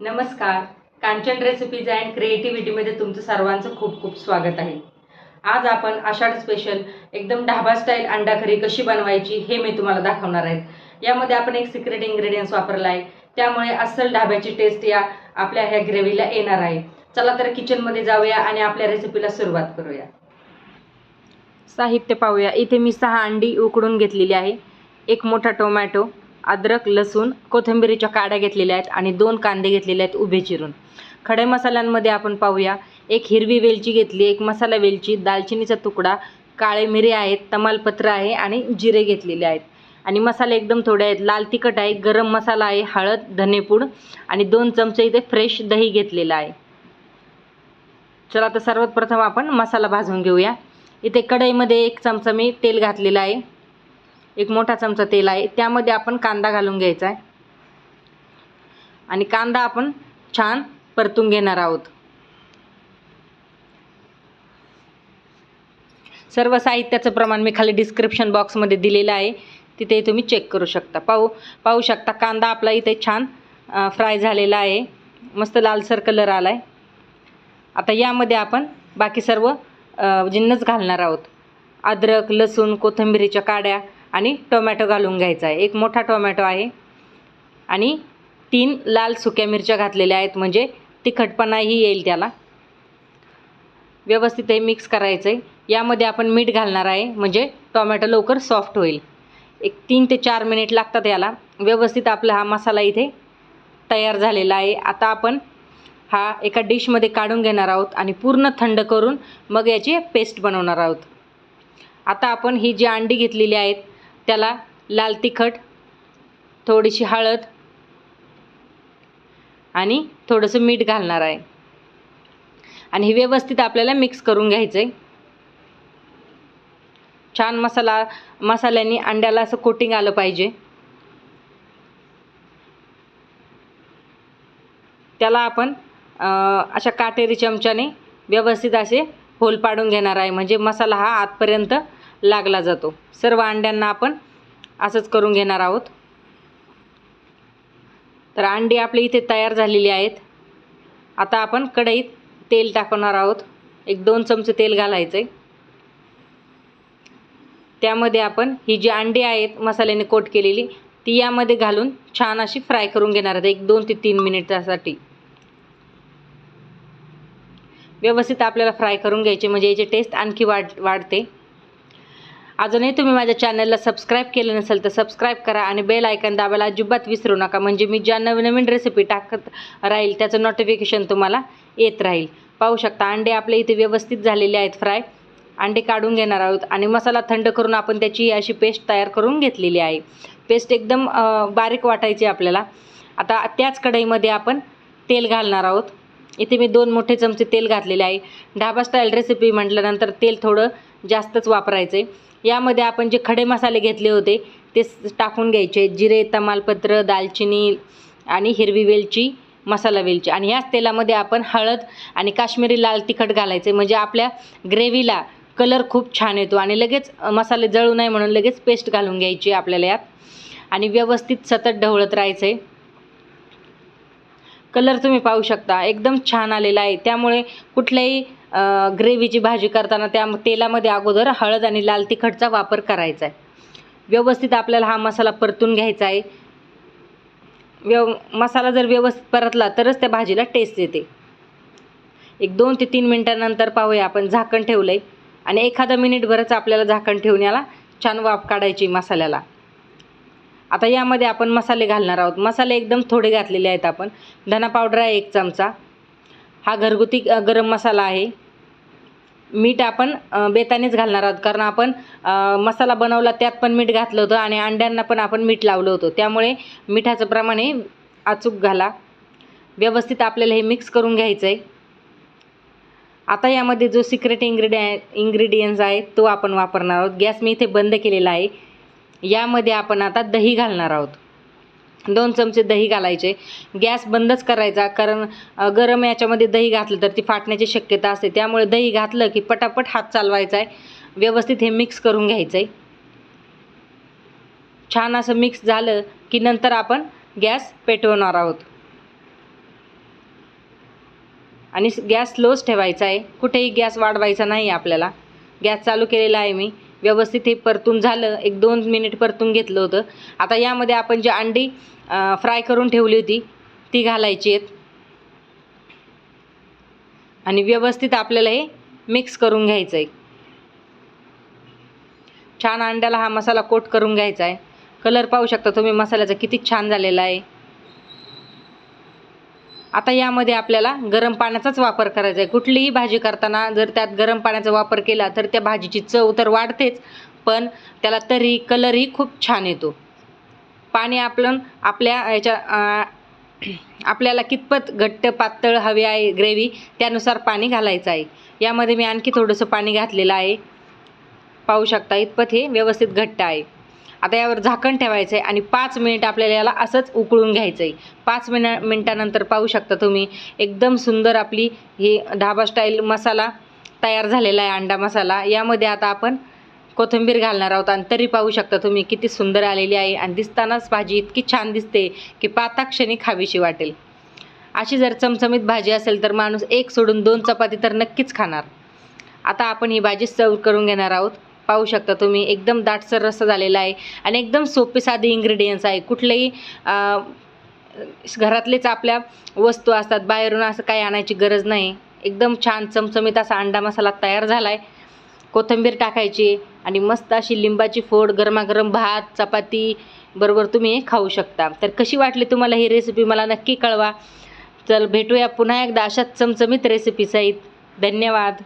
नमस्कार. Kanchan recipes and क्रिएटिव्हिटीमध्ये तुमचं सर्वांचं खूप खूप स्वागत आहे. आज आपण आषाढ स्पेशल एकदम ढाबा स्टाईल अंडाखरी कशी बनवायची हे मी तुम्हाला दाखवणार आहे. यामध्ये आपण एक सिक्रेट इन्ग्रेडियंट्स वापरला आहे त्यामुळे अस्सल ढाब्याची टेस्ट या आपल्या ह्या ग्रेव्हीला येणार आहे. चला तर किचनमध्ये जाऊया आणि आपल्या रेसिपीला सुरुवात करूया. साहित्य पाहूया. इथे मी सहा अंडी उकडून घेतलेली आहे. एक मोठा टोमॅटो अद्रक लसूण कोथिंबिरीच्या काड्या घेतलेल्या आहेत आणि दोन कांदे घेतलेले आहेत उभे चिरून. खडे मसाल्यांमध्ये आपण पाहूया. एक हिरवी वेलची घेतली एक मसाला वेलची दालचिनीचा तुकडा काळे मिरे आहेत तमालपत्र आहे आणि जिरे घेतलेले आहेत. आणि मसाले एकदम थोडे आहेत. लाल तिखट आहे गरम मसाला आहे हळद धनेपूड आणि दोन चमचे इथे फ्रेश दही घेतलेलं आहे. चला तर सर्वात प्रथम आपण मसाला भाजून घेऊया. इथे कढईमध्ये एक चमचा मी तेल घातलेलं आहे. एक मोठा चमचा तेल आहे. त्यामध्ये आपण कांदा घालून घ्यायचा आहे. आणि कांदा आपण छान परतून घेणार आहोत. सर्व साहित्याचं प्रमाण मी खाली डिस्क्रिप्शन बॉक्समध्ये दिलेलं आहे. तिथे तुम्ही चेक करू शकता. पाहू पाहू शकता कांदा आपला इथे छान फ्राय झालेला आहे. मस्त लालसर कलर आला आहे आता यामध्ये आपण बाकी सर्व जिन्नस घालणार आहोत. अद्रक लसूण कोथिंबिरीच्या काड्या आणि टोमॅटो घालून घ्यायचा आहे. एक मोठा टोमॅटो आहे. आणि तीन लाल सुक्या मिरच्या घातलेल्या आहेत. म्हणजे तिखटपणाही येईल त्याला. व्यवस्थित हे मिक्स करायचं आहे यामध्ये आपण मीठ घालणार आहे. म्हणजे टोमॅटो लवकर सॉफ्ट होईल. एक तीन ते चार मिनिट लागतात याला. व्यवस्थित आपला हा मसाला इथे तयार झालेला आहे. आता आपण हा एका डिशमध्ये काढून घेणार आहोत आणि पूर्ण थंड करून मग याची पेस्ट बनवणार आहोत. आता आपण ही जी अंडी घेतलेली आहेत त्याला लाल तिखट थोडीशी हळद आणि थोडंसं मीठ घालणार आहे. आणि हे व्यवस्थित आपल्याला मिक्स करून घ्यायचं आहे छान मसाला मसाल्याने अंड्याला असं कोटिंग आलं पाहिजे. त्याला आपण अशा काटेरी चमच्याने व्यवस्थित असे होल पाडून घेणार आहे. म्हणजे मसाला हा आतपर्यंत लागला जातो. सर्व अंड्यांना आपण असंच करून घेणार आहोत. तर अंडी आपली इथे तयार झालेली आहेत. आता आपण कढईत तेल टाकणार आहोत. एक दोन चमचे तेल घालायचं आहे त्यामध्ये आपण ही जी अंडी आहेत मसाल्याने कोट केलेली ती यामध्ये घालून छान अशी फ्राय करून घेणार आहेत. एक दोन ते तीन मिनिटासाठी. व्यवस्थित आपल्याला फ्राय करून घ्यायचे म्हणजे याची टेस्ट आणखी वाढ वाढते. अजूनही तुम्ही माझ्या चॅनलला सबस्क्राईब केलं नसेल तर सबस्क्राईब करा आणि बेल आयकन दाबायला अजिबात विसरू नका. म्हणजे मी ज्या नवीन नवीन रेसिपी टाकत राहील त्याचं नोटिफिकेशन तुम्हाला येत राहील. पाहू शकता अंडे आपले इथे व्यवस्थित झालेले आहेत फ्राय अंडे काढून घेणार आहोत आणि मसाला थंड करून आपण त्याची अशी पेस्ट तयार करून घेतलेली आहे. पेस्ट एकदम बारीक वाटायची आपल्याला. आता त्याच कढईमध्ये आपण तेल घालणार आहोत. इथे मी दोन मोठे चमचे तेल घातलेले आहे. ढाबा स्टाईल रेसिपी म्हटल्यानंतर तेल थोडं जास्तच वापरायचं. आहे यामध्ये आपण जे खडे मसाले घेतले होते ते टाकून घ्यायचे. जिरे तमालपत्र दालचिनी आणि हिरवी वेलची मसाला वेलची. आणि ह्याच तेलामध्ये आपण हळद आणि काश्मीरी लाल तिखट घालायचे. म्हणजे आपल्या ग्रेव्हीला कलर खूप छान येतो आणि लगेच मसाले जळू नये म्हणून लगेच पेस्ट घालून घ्यायची आपल्याला यात. आणि व्यवस्थित सतत ढवळत राहायचं. आहे कलर तुम्ही पाहू शकता. एकदम छान आलेला आहे. त्यामुळे कुठल्याही ग्रेव्हीची भाजी करताना त्या तेलामध्ये अगोदर हळद आणि लाल तिखटचा वापर करायचा आहे. व्यवस्थित आपल्याला हा मसाला परतून घ्यायचा आहे. व्यव मसाला जर व्यवस्थित परतला तरच त्या भाजीला टेस्ट येते. एक दोन ते तीन मिनटानंतर पाहूया आपण झाकण ठेवलं आहे आणि एखादा मिनिटभरच आपल्याला झाकण ठेवण्याला छान वाफ काढायची मसाल्याला. आता यामध्ये आपण मसाले घालणार आहोत. मसाले एकदम थोडे घातलेले आहेत आपण. धना पावडर आहे एक चमचा. हा घरगुती गरम मसाला आहे. मीठ आपण बेतानेच घालणार आहोत. कारण आपण मसाला बनवला त्यात पण मीठ घातलं होतं आणि अंड्यांना पण आपण मीठ लावलं होतं. त्यामुळे मिठाचं प्रमाण हे अचूक घाला. व्यवस्थित आपल्याला हे मिक्स करून घ्यायचं आहे आता यामध्ये जो सिक्रेट इन्ग्रेडिय इन्ग्रेडियंट्स आहे तो आपण वापरणार आहोत. गॅस मी इथे बंद केलेला आहे. यामध्ये आपण आता दही घालणार आहोत. दोन चमचे दही घालायचे. गॅस बंदच करायचा कारण गरम याच्यामध्ये दही घातलं तर ती फाटण्याची शक्यता असते. त्यामुळे दही घातलं की पटापट हात चालवायचा आहे व्यवस्थित हे मिक्स करून घ्यायचं आहे छान असं मिक्स झालं की नंतर आपण गॅस पेटवणार आहोत. आणि गॅस स्लोच ठेवायचा आहे कुठेही गॅस वाढवायचा नाही आपल्याला. गॅस चालू केलेला आहे मी. व्यवस्थित हे परतून झालं. एक दोन मिनिट परतून घेतलं होतं. आता यामध्ये आपण जी अंडी फ्राय करून ठेवली होती ती घालायची आहेत. आणि व्यवस्थित आपल्याला हे मिक्स करून घ्यायचं आहे छान अंड्याला हा मसाला कोट करून घ्यायचा आहे कलर पाहू शकता तुम्ही मसाल्याचा किती छान झालेला आहे. आता यामध्ये आपल्याला गरम पाण्याचाच वापर करायचा आहे. कुठलीही भाजी करताना जर त्यात गरम पाण्याचा वापर केला तर त्या भाजीची चव तर वाढतेच पण त्याला तरी कलरही खूप छान येतो. पाणी आपण आपल्या याच्या आपल्याला कितपत घट्ट पातळ हवे आहे ग्रेव्ही त्यानुसार पाणी घालायचं आहे. यामध्ये मी आणखी थोडंसं पाणी घातलेलं आहे. पाहू शकता इतपत हे व्यवस्थित घट्ट आहे. आता यावर झाकण ठेवायचं आहे आणि पाच मिनिट आपल्याला याला असंच उकळून घ्यायचं आहे पाच मिना मिनटानंतर पाहू शकता तुम्ही एकदम सुंदर आपली ही ढाबा स्टाईल मसाला तयार झालेला आहे अंडा मसाला. यामध्ये आता आपण कोथिंबीर घालणार आहोत आणि तरी पाहू शकता तुम्ही किती सुंदर आलेली आहे आणि दिसतानाच भाजी इतकी छान दिसते की पाताक्षणी खावीशी वाटेल. अशी जर चमचमीत भाजी असेल तर माणूस एक सोडून दोन चपाती तर नक्कीच खाणार. आता आपण ही भाजी सर्व करून घेणार आहोत. पाहू शकता तुम्ही. एकदम दाटसर रस्सा झालेला आहे आणि एकदम सोपे साधे इन्ग्रेडियंट्स आहे. कुठलेही घरातलेच आपल्या वस्तू असतात बाहेरून असं काही आणायची गरज नाही. एकदम छान चमचमीत असा अंडा मसाला तयार झाला आहे कोथिंबीर टाकायची आणि मस्त अशी लिंबाची फोड गरमागरम भात चपाती बरोबर तुम्ही खाऊ शकता. तर कशी वाटली तुम्हाला ही रेसिपी मला नक्की कळवा. चल भेटूया पुन्हा एकदा अशाच चमचमीत रेसिपीसहित धन्यवाद.